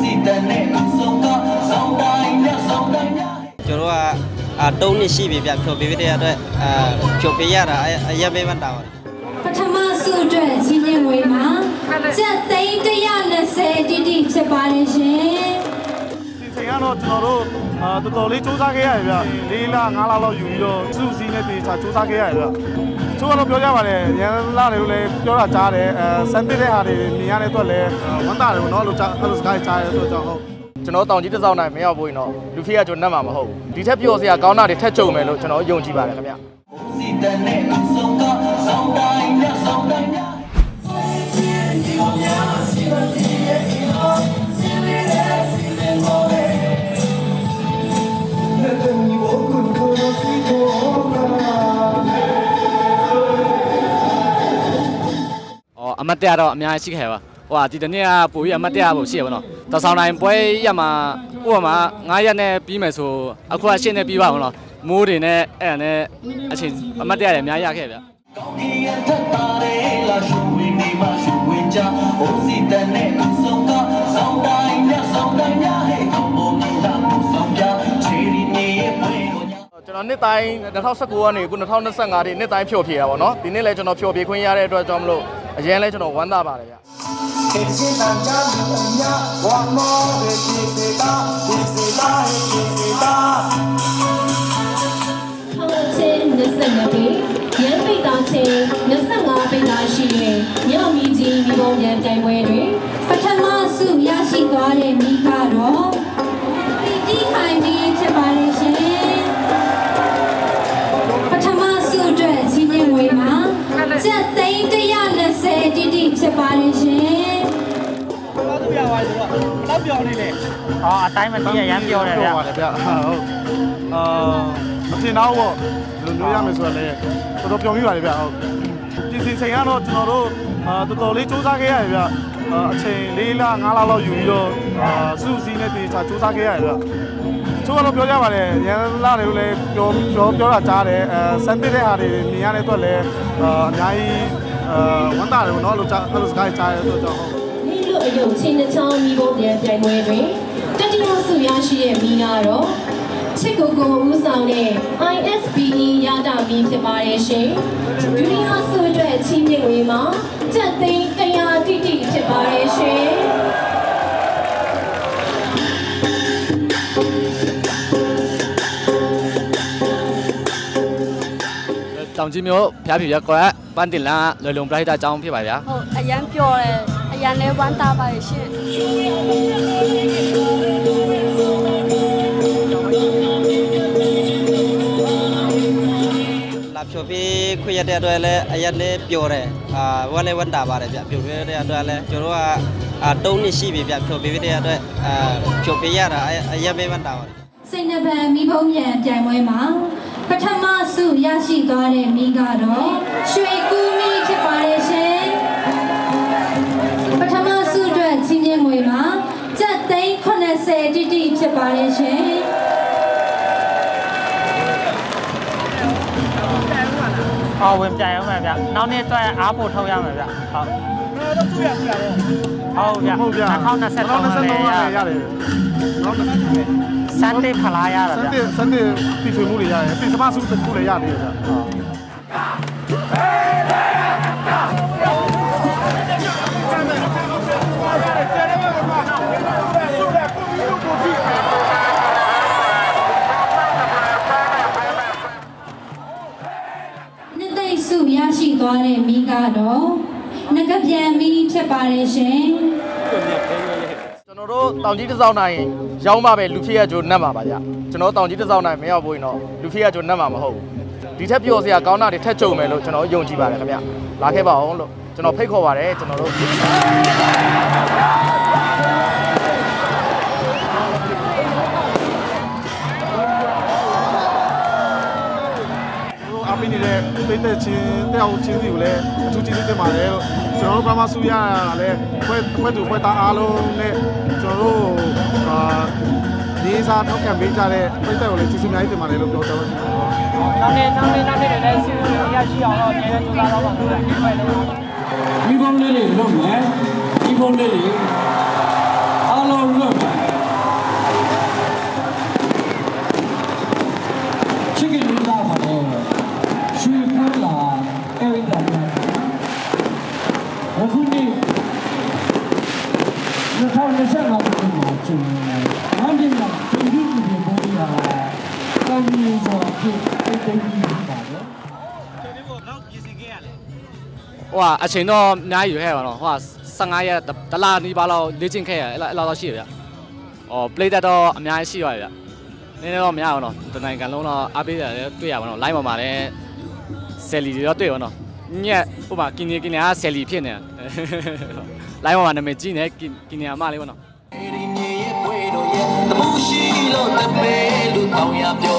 စီတန်နဲ့အဆုံးကဆောင်တိုင်းနဲ့ဆောင်တိုင်းနဲ့ကျွန်တော်ကအာတုံးနှစ်ရှိပြီဗျဖြောပေးတဲ့အတွက်အာဖြောပေးရတာအရက်ပေးမှတာပါတယ်ပထမဆုအတွက်ကြီးညင်ဝေးမှာစက်သိန်း120တိတိဖြစ်ပါတယ်ရှင်ိန်ကတော့ကျွန်တော်တို့အာတော်တော်လေးစူးစမ်းခဲ့ရတယ်ဗျ။၄လ၅လလောက်ယူပြီးတော့စုစည်းနဲ့တေချာစူးစမ်းခဲ့ရတယ်ဗျ။ ချိုးကတော့ပြောကြပါတယ်ရန်လာတွေကိုလည်းပြောတာကြားတယ်အဲစမ်းတဲ့ဟာတွေမြင်ရတဲ့အတွက်လည်းဝမ်းသာတယ်ပေါ့နော်အဲ့လိုကြားအဲ့လိုစကားတွေကြားရတဲ့အတွက်ကြောင့်ဟုတ်ကျွန်တော်တောင်ကြီးတစ်စောင်းနိုင်မရောက်ဘူးရင်တော့လူဖေးကကျွန်တော်နှက်မှာမဟုတ်ဘူးဒီထက်ပြောစရာကောင်းတာတွေထက်ကြုံမယ်လို့ကျွန်တော်ယုံကြည်ပါတယ်ခင်ဗျစီတန်နဲ့အဆုံးကစောင်းတိုင်းနဲ့စောင်းတိုင်း တ်တက်တော့အများကြီးရှိခဲ့ပါ။ဟိုဟာဒီတနေ့ကပို့ပြီးအမတ်တက်ဖို့ရှိရပါတော့။တဆောင်တိုင်းပွဲရမှာဥပမာ9ရက်နဲ့ပြီးမယ်ဆိုအခုကရှင်းနေပြီးပါမလား။မိုးတွေနဲ့အဲ့ဒါနဲ့အချိန်အမတ်တက်ရတယ်အများကြီးရခဲ့ဗျာ။ကောင်းကင်ရထက်တာတဲ့လာရှူဝင်နေမှရှူဝင်ကြဟိုစီတန်နဲ့အဆုံးကစောင်းတိုင်းနဲ့စောင်းတိုင်းများဟဲ့ကောင်းပေါ်နေတာပူဆောင်ပြချေရီနေရဲ့ပွဲကိုညာကျွန်တော်နှစ်တိုင်း2019ကနေအခု2025ထိနှစ်တိုင်းဖြောပြရပါတော့ဒီနှစ်လည်းကျွန်တော်ဖြောပြခွင့်ရတဲ့အတွက်ကြောင့်မလို့ အရင်လဲကျွန်တော်ဝမ်းသာပါတယ်ဗျခေစင်တန်ကြလူအညာဝါမောရဲ့ဒီစေတာဒီစေတာရဲ့ဒီစေတာထောင်ချင်း22ပေရန်ပိတ်သားချင်း25ပိတ်သားရှိတဲ့မြောက်မီကြီးမိဘုံပြန်တိုင်ပွဲတွင်ပထမဆုရရှိသွားတဲ့မိကတော့ อ๋อအတိုင်းမသိရရမ်းပြောတယ်ဗျပြောပါတယ်ဗျဟုတ်အာမထင်တော့ဘောလူမျိုးရမယ်ဆိုတော့လည်းတော်တော်ပျော်မိပါတယ်ဗျဟုတ်ဒီစီချိန်ကတော့ကျွန်တော်တို့အာတော်တော်လေးစူးစမ်းခဲ့ရတယ်ဗျအာအချိန်၄လ၅လလောက်ယူပြီးတော့အာစုစည်းနဲ့တေချာစူးစမ်းခဲ့ရတယ်ဗျချိုးကတော့ပြောကြပါတယ်ရန်လာတွေကိုလည်းပြောပြောပြောတာကြားတယ်အဲစမ်းတဲ့ဟာတွေမြင်ရတဲ့အတွက်လည်းအာအများကြီးအာဝမ်းသာတယ်ပေါ့နော်အဲ့လိုကြားအဲ့လိုစကားတွေကြားရတဲ့အတွက်ကြောင့်ဟုတ် မိလို့အယုံချင်းတစ်ချောင်းမိဖို့ပြန်ပြိုင်ပွဲတွင်တတိယဆုရရှိတဲ့မိကတော့ချစ်ကိုကိုဦးဆောင်တဲ့ ISBE ရတာမီဖြစ်ပါတယ်ရှင်ဒုတိယဆုအတွက်ချီးမြှင့်ဝေမှာကျက်သိန်း100တိတိဖြစ်ပါတယ်ရှင်တောင်ကြီးမျိုးဖျားဖြူရက်ကွက်ပန်းတင်လန်းလွယ်လုံပရိုက်တာအကြောင်းဖြစ်ပါဗျာဟုတ်အရန်ပျော်တယ်အ ရန်လဲဝမ်းသာပါရဲ့ရှင်လာဖြောပေးခွင့်ရတဲ့အတွက်လည်းအရက်လည်းပျော်တယ်အာဝမ်းလည်းဝမ်းတာပါတယ်ဗျဖြောပေးတဲ့အတွက်လည်းကျွန်တော်တို့ကအာတုံးနှစ်ရှိပြီဗျဖြောပေးတဲ့အတွက်အာဖြောပေးရတာအအရက်ပေးမှတာပါတယ်စိတ်နှပံမိဖုံးပြန်ပြိုင်ပွဲမှာပထမဆုရရှိသွားတဲ့မိကတော့ရွှေကူ ပါတယ်ရှင်အော်ဝင်ပြန်အောင်မယ်ဗျနောက်နေ့အတွက်အားပို့ထုတ်ရမယ်ဗျဟုတ်တော့သူရဘူးလားဟုတ်ဗျဟုတ်ဗျာ2023လည်းရရတယ်နောက်20စန်တေးဖလားရတာစဗျတဲ့စတဲ့ပြည်ထွေမှုတွေရတယ်ပြင်စမစုတစ်ခုလည်းရတယ်ဗျာနှ ကပြန်မီဖြစ်ပါတယ်ရှင်ကျွန်တော်တို့တောင်ကြီးတစ်စောင်းနိုင်ရောင်းမှပဲလူဖေးကကျွန်တော်နှက်မှာပါဗျကျွန်တော်တောင်ကြီးတစ်စောင်းနိုင်မရောက်ဘူးရင်တော့လူဖေးကကျွန်တော်နှက်မှာမဟုတ်ဘူးဒီထက်ပြောစရာကောင်းတာတွေထက်ကြုံမယ်လို့ကျွန်တော်ယုံကြည်ပါတယ်ခင်ဗျလာခဲ့ပါအောင်လို့ကျွန်တော်ဖိတ်ခေါ်ပါတယ်ကျွန်တော်တို့ တို့အမင်းနေတဲ့ပိတ်သက်ချင်းတယောက်ချင်းစီကိုလည်းအထူးကျေးဇူးတင်ပါတယ်လို့ကျွန်တော်တို့ပမာစုရတာလည်းဘွဲဘွဲသူဘွဲသားအားလုံးနဲ့ကျွန်တော်တို့အာဒီစားထောက်ခံပေးကြတဲ့ပိတ်သက်ကိုလည်းကျေးဇူးအများကြီးတင်ပါတယ်လို့ပြောတော့ကျွန်တော်နောက်နေ့နောက်နေ့နောက်နေ့လည်းစီရရှိအောင်တော့အများကြီးကြိုးစားတော့ပါမယ်ဒီမဲ့လည်းမိဘလေးတွေလွတ်မယ်မိဘလေးတွေ အခုနေ့2025ခုနှစ်မှာကျွန်တော်အန်ဒီမှာပြည်သူ့ပြည်ပေါ်လာကံကြီးစွာဖြင့်တိတ်တိတ်ကြီးပါတယ်ကျွန်တော်တို့တော့ပြင်ဆင်ခဲ့ရလဲဟိုကအချိန်တော့အများကြီးယူခဲ့ပါတော့ဟိုက15ရက်တလနီးပါးလောက်လေ့ကျင့်ခဲ့ရအဲ့လောက်တော့ရှိရဗျ။အော် play တက်တော့အများကြီးရှိပါဗျ။နည်းနည်းတော့မရအောင်တော့တနိုင်ကန်လုံးတော့အားပေးရတယ်တွေ့ရပါတော့ live မှာမှာလည်းဆယ်လီတွေတော့တွေ့ပါတော့ ညက်ဟိုမှာကင်းနေကင်းနေကဆယ်လီဖြစ်နေတာ။ line ပေါ်မှာနာမည်ကြီးနေကင်းကင်းနေအမလေးပေါ့နော်။ဒီမြေရဲ့ပွေတော်ရဲ့တမှုရှိလို့တမဲလူတောင်ရပြော